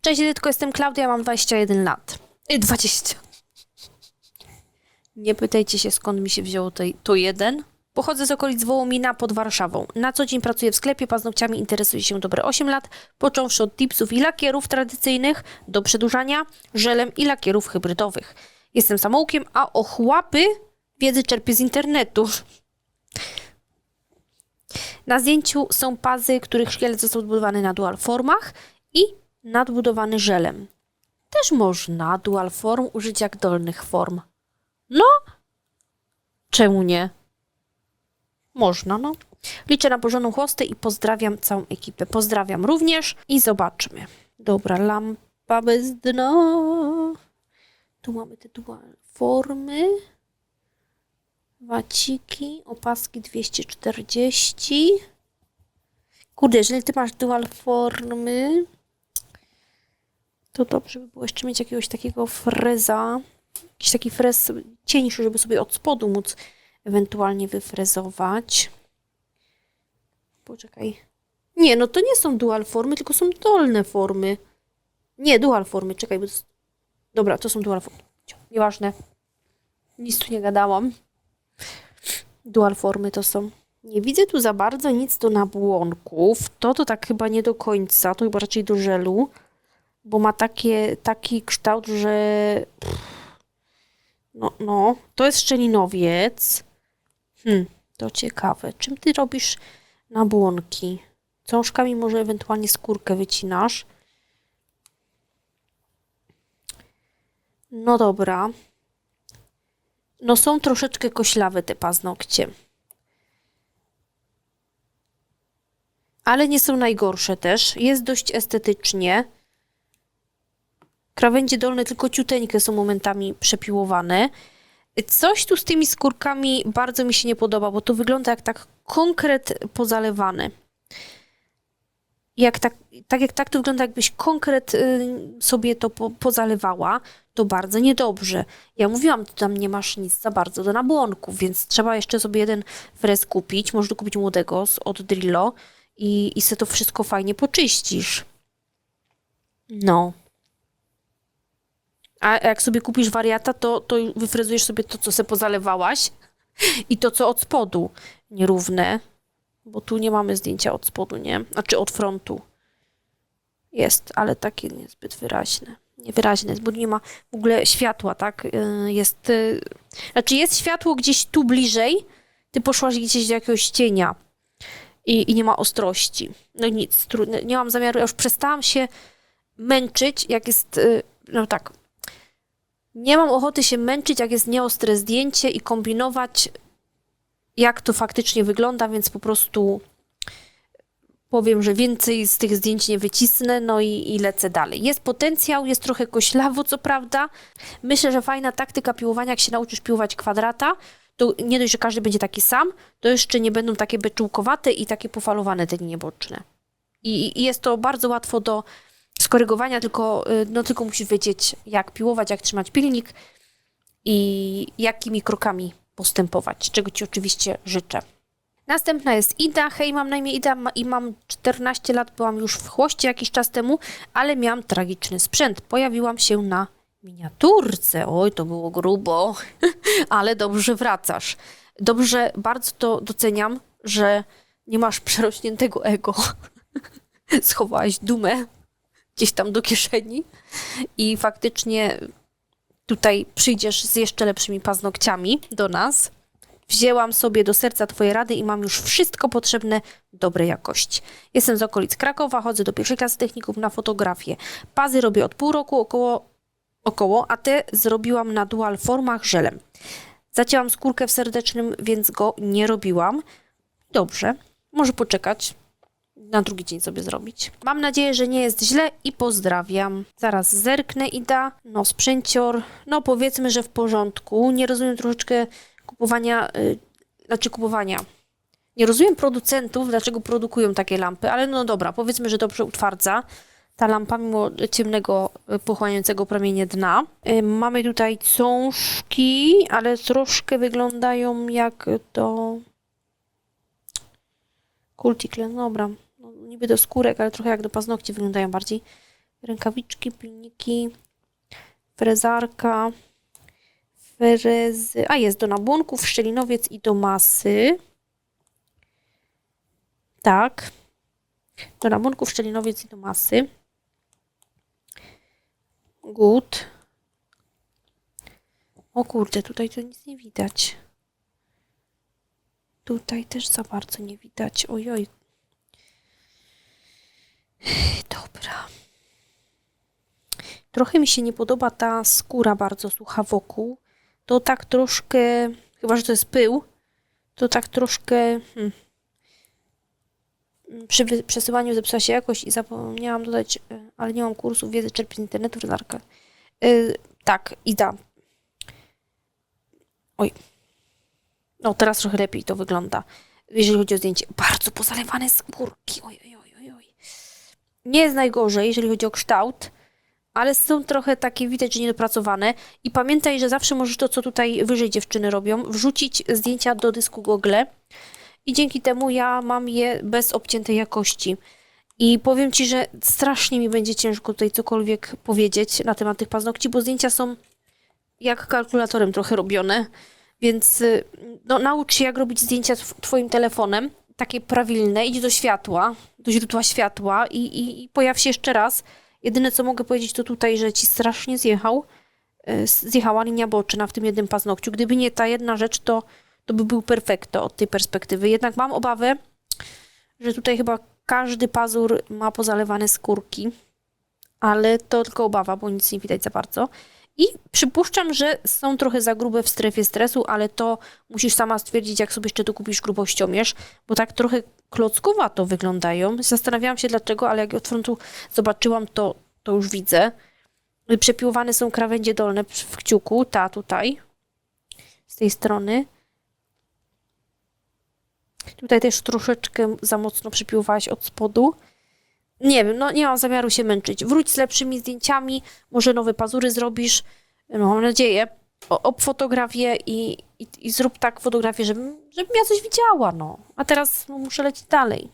Cześć, tylko jestem Klaudia, mam 21 lat. Y, 20. Nie pytajcie się, skąd mi się wzięło to, to jeden. Pochodzę z okolic Wołomina pod Warszawą. Na co dzień pracuję w sklepie, paznokciami interesuję się dobre 8 lat, począwszy od tipsów i lakierów tradycyjnych do przedłużania, żelem i lakierów hybrydowych. Jestem samoukiem, a ochłapy wiedzy czerpię z internetu. Na zdjęciu są pazy, których szkielet został odbudowany na dual formach i nadbudowany żelem. Też można dual form użyć jak dolnych form. No, czemu nie? Można, no. Liczę na porządną chłostę i pozdrawiam całą ekipę. Pozdrawiam również i zobaczmy. Dobra, lampa bez dna. Tu mamy te dual formy. Waciki, opaski 240. Kurde, jeżeli ty masz dual formy, to dobrze by było jeszcze mieć jakiegoś takiego freza. Jakiś taki frez cieńszy, żeby sobie od spodu móc ewentualnie wyfrezować. Poczekaj. Nie, no to nie są dual formy, tylko są dolne formy. Nie, dual formy, czekaj. Bo to... Dobra, to są dual formy. Nieważne. Nic tu nie gadałam. Dual formy to są. Nie widzę tu za bardzo nic do nabłonków. To to tak chyba nie do końca. To chyba raczej do żelu. Bo ma takie, taki kształt, że... No, no. To jest szczelinowiec. Hmm, to ciekawe. Czym ty robisz nabłonki? Cążkami może ewentualnie skórkę wycinasz. No dobra. No są troszeczkę koślawe te paznokcie. Ale nie są najgorsze też. Jest dość estetycznie. Krawędzie dolne tylko ciuteńkie są momentami przepiłowane. Coś tu z tymi skórkami bardzo mi się nie podoba, bo to wygląda jak tak konkret pozalewany. Jak tak, tak jak tak to wygląda, jakbyś konkret y, sobie to po, pozalewała, to bardzo niedobrze. Ja mówiłam, ty tam nie masz nic za bardzo do nabłonków, więc trzeba jeszcze sobie jeden frez kupić, można kupić młodego z, od Drillo i, i sobie to wszystko fajnie poczyścisz. No. A jak sobie kupisz wariata, to, to wyfrezujesz sobie to, co sobie pozalewałaś i to, co od spodu nierówne, bo tu nie mamy zdjęcia od spodu, nie? Znaczy od frontu. Jest, ale takie niezbyt wyraźne. Niewyraźne bo nie ma w ogóle światła, tak? Yy, Jest, yy, znaczy jest światło gdzieś tu bliżej, ty poszłaś gdzieś do jakiegoś cienia i, i nie ma ostrości. No nic, trudne. Nie mam zamiaru, ja już przestałam się męczyć, jak jest, yy, no tak, nie mam ochoty się męczyć, jak jest nieostre zdjęcie i kombinować, jak to faktycznie wygląda, więc po prostu powiem, że więcej z tych zdjęć nie wycisnę, no i, i lecę dalej. Jest potencjał, jest trochę koślawo, co prawda. Myślę, że fajna taktyka piłowania, jak się nauczysz piłować kwadrata, to nie dość, że każdy będzie taki sam, to jeszcze nie będą takie beczułkowate i takie pofalowane te linie boczne. I, i jest to bardzo łatwo do skorygowania, tylko, y, no, tylko musisz wiedzieć, jak piłować, jak trzymać pilnik i jakimi krokami postępować, czego Ci oczywiście życzę. Następna jest Ida. Hej, mam na imię Ida i mam 14 lat, byłam już w chłoście jakiś czas temu, ale miałam tragiczny sprzęt. Pojawiłam się na miniaturce. Oj, to było grubo, ale dobrze wracasz. Dobrze, bardzo to doceniam, że nie masz przerośniętego ego. Schowałaś dumę gdzieś tam do kieszeni i faktycznie tutaj przyjdziesz z jeszcze lepszymi paznokciami do nas. Wzięłam sobie do serca Twoje rady i mam już wszystko potrzebne dobrej jakości. Jestem z okolic Krakowa, chodzę do pierwszej klasy techników na fotografię. Pazy robię od pół roku około, około a te zrobiłam na dual formach żelem. Zacięłam skórkę w serdecznym, więc go nie robiłam. Dobrze, może poczekać. Na drugi dzień sobie zrobić. Mam nadzieję, że nie jest źle i pozdrawiam. Zaraz zerknę Ida. No, sprzęcior. No, powiedzmy, że w porządku. Nie rozumiem troszeczkę kupowania, y, znaczy kupowania. Nie rozumiem producentów, dlaczego produkują takie lampy, ale no dobra, powiedzmy, że dobrze utwardza ta lampa mimo ciemnego, y, pochłaniającego promienie dna. Y, Mamy tutaj cążki, ale troszkę wyglądają jak to... Kultikle, dobra. Niby do skórek, ale trochę jak do paznokci wyglądają bardziej. Rękawiczki, pilniki, frezarka, frezy, a jest do nabłonków, szczelinowiec i do masy. Tak. Do nabłonków, szczelinowiec i do masy. Good. O kurde, tutaj to nic nie widać. Tutaj też za bardzo nie widać. Ojoj. Dobra. Trochę mi się nie podoba ta skóra bardzo sucha wokół. To tak troszkę, chyba że to jest pył, to tak troszkę hmm, przy wy- przesyłaniu zepsuła się jakość i zapomniałam dodać, y, ale nie mam kursów wiedzy czerpię z internetu, rezarka. Y, tak, Ida. Oj. No, teraz trochę lepiej to wygląda. Jeżeli chodzi o zdjęcie. Bardzo pozalewane skórki. Oj, oj. Nie jest najgorzej, jeżeli chodzi o kształt, ale są trochę takie, widać, że niedopracowane. I pamiętaj, że zawsze możesz to, co tutaj wyżej dziewczyny robią, wrzucić zdjęcia do dysku Google i dzięki temu ja mam je bez obciętej jakości. I powiem Ci, że strasznie mi będzie ciężko tutaj cokolwiek powiedzieć na temat tych paznokci, bo zdjęcia są jak kalkulatorem trochę robione, więc y, no, naucz się, jak robić zdjęcia tw- Twoim telefonem, takie prawilne, idź do światła, do źródła światła i, i, i pojaw się jeszcze raz. Jedyne, co mogę powiedzieć, to tutaj, że Ci strasznie zjechał, y, zjechała linia boczna w tym jednym paznokciu. Gdyby nie ta jedna rzecz, to, to by był perfekto od tej perspektywy. Jednak mam obawę, że tutaj chyba każdy pazur ma pozalewane skórki, ale to tylko obawa, bo nic nie widać za bardzo. I przypuszczam, że są trochę za grube w strefie stresu, ale to musisz sama stwierdzić, jak sobie jeszcze tu kupisz grubościomierz, bo tak trochę klockowato wyglądają. Zastanawiałam się dlaczego, ale jak od frontu zobaczyłam, to, to już widzę. Przepiłowane są krawędzie dolne w kciuku, ta tutaj, z tej strony. Tutaj też troszeczkę za mocno przypiłowałaś od spodu. Nie wiem, no nie mam zamiaru się męczyć. Wróć z lepszymi zdjęciami, może nowe pazury zrobisz, no, mam nadzieję. O- Obfotografię i, i, i zrób tak fotografię, żebym, żebym ja coś widziała, no. A teraz no, muszę lecieć dalej.